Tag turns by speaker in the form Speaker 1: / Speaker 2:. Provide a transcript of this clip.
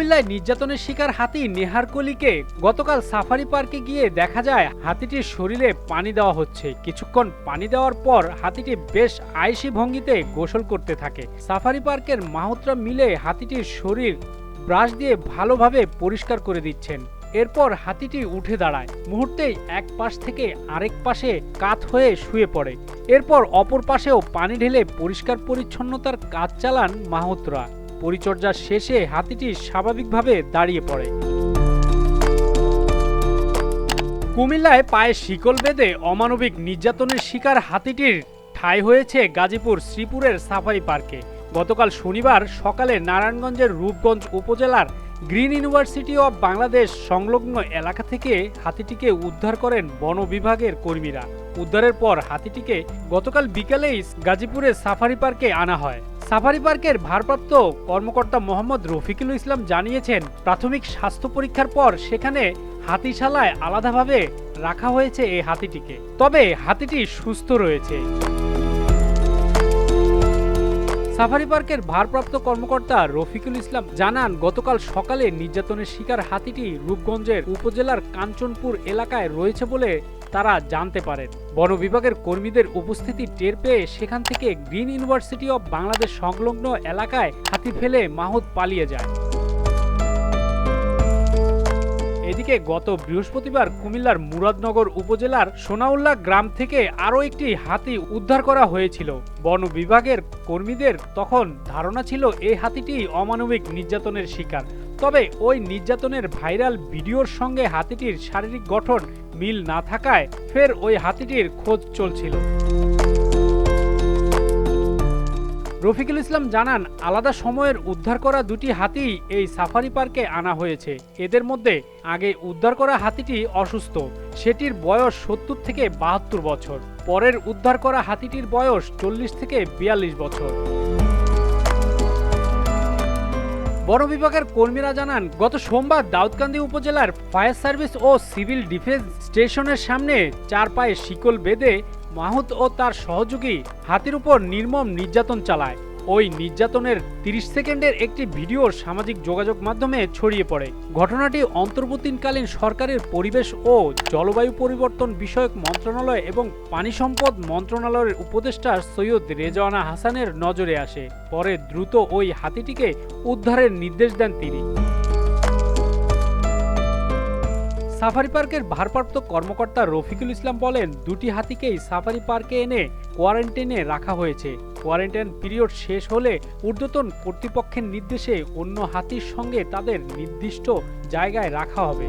Speaker 1: কুমিল্লায় নির্যাতনের শিকার হাতি নেহারকলিকে গতকাল সাফারি পার্কে গিয়ে দেখা যায়, হাতিটির শরীরে পানি দেওয়া হচ্ছে। কিছুক্ষণ পানি দেওয়ার পর হাতিটি বেশ আয়েসি ভঙ্গিতে গোসল করতে থাকে। সাফারি পার্কের মাহুত্রা মিলে হাতিটির শরীর ব্রাশ দিয়ে ভালোভাবে পরিষ্কার করে দিচ্ছেন। এরপর হাতিটি উঠে দাঁড়ায়। মুহূর্তেই এক পাশ থেকে আরেক পাশে কাত হয়ে শুয়ে পড়ে। এরপর অপর পাশেও পানি ঢেলে পরিষ্কার পরিচ্ছন্নতার কাজ চালান মাহুতরা। পরিচর্যা শেষে হাতিটি স্বাভাবিকভাবে দাঁড়িয়ে পড়ে। কুমিল্লায় পায়ে শিকল বেঁধে অমানবিক নির্যাতনের শিকার হাতিটির ঠাঁই হয়েছে গাজীপুর শ্রীপুরের সাফারি পার্কে। গতকাল শনিবার সকালে নারায়ণগঞ্জের রূপগঞ্জ উপজেলার গ্রিন ইউনিভার্সিটি অব বাংলাদেশ সংলগ্ন এলাকা থেকে হাতিটিকে উদ্ধার করেন বন বিভাগের কর্মীরা। উদ্ধারের পর হাতিটিকে গতকাল বিকালেই গাজীপুরের সাফারি পার্কে আনা হয়। সাফারি পার্কের ভারপ্রাপ্ত কর্মকর্তা মোহাম্মদ রফিকুল ইসলাম জানিয়েছেন, প্রাথমিক স্বাস্থ্য পরীক্ষার পর সেখানে হাতিশালায় আলাদাভাবে রাখা হয়েছে এই হাতিটিকে। তবে হাতিটি সুস্থ রয়েছে। সাফারি পার্কের ভারপ্রাপ্ত কর্মকর্তা রফিকুল ইসলাম জানান, গতকাল সকালে নির্যাতনের শিকার হাতিটি রূপগঞ্জের উপজেলার কাঞ্চনপুর এলাকায় রয়েছে বলে তারা জানতে পারেন। বন বিভাগের কর্মীদের উপস্থিতি টের পেয়ে সেখান থেকে গ্রিন ইউনিভার্সিটি অব বাংলাদেশ সংলগ্ন এলাকায় হাতি ফেলে মাহুদ পালিয়ে যায়। এদিকে গত বৃহস্পতিবার কুমিল্লার মুরাদনগর উপজেলার সোনাউল্লাহ গ্রাম থেকে আরও একটি হাতি উদ্ধার করা হয়েছিল। বন বিভাগের কর্মীদের তখন ধারণা ছিল এই হাতিটি অমানবিক নির্যাতনের শিকার। তবে ওই নির্যাতনের ভাইরাল ভিডিওর সঙ্গে হাতিটির শারীরিক গঠন মিল না থাকায় ফের ওই হাতিটির খোঁজ চলছিল। রফিকুল ইসলাম জানান, আলাদা সময়ের উদ্ধার করা দুটি হাতি এই সাফারি পার্কে আনা হয়েছে। এদের মধ্যে আগে উদ্ধার করা হাতিটি অসুস্থ। সেটির বয়স সত্তর থেকে বাহাত্তর বছর। পরের উদ্ধার করা হাতিটির বয়স চল্লিশ থেকে বিয়াল্লিশ বছর। বন বিভাগের কর্মীরা জানান, গত সোমবার দাউদকান্দি উপজেলার ফায়ার সার্ভিস ও সিভিল ডিফেন্স স্টেশনের সামনে চার পায়ে শিকল বেঁধে মাহুত ও তার সহযোগী হাতির উপর নির্মম নির্যাতন চালায়। ওই নির্যাতনের 30 সেকেন্ডের একটি ভিডিও সামাজিক যোগাযোগ মাধ্যমে ছড়িয়ে পড়ে। ঘটনাটি অন্তর্বর্তীকালীন সরকারের পরিবেশ ও জলবায়ু পরিবর্তন বিষয়ক মন্ত্রণালয় এবং পানি সম্পদ মন্ত্রণালয়ের উপদেষ্টা সৈয়দ রেজওয়ানা হাসানের নজরে আসে। পরে দ্রুত ওই হাতিটিকে উদ্ধারের নির্দেশ দেন তিনি। সাফারি পার্কের ভারপ্রাপ্ত কর্মকর্তা রফিকুল ইসলাম বলেন, দুটি হাতিকেই সাফারি পার্কে এনে কোয়ারেন্টাইনে রাখা হয়েছে। কোয়ারেন্টাইন পিরিয়ড শেষ হলে ঊর্ধ্বতন কর্তৃপক্ষের নির্দেশে অন্য হাতির সঙ্গে তাদের নির্দিষ্ট জায়গায় রাখা হবে।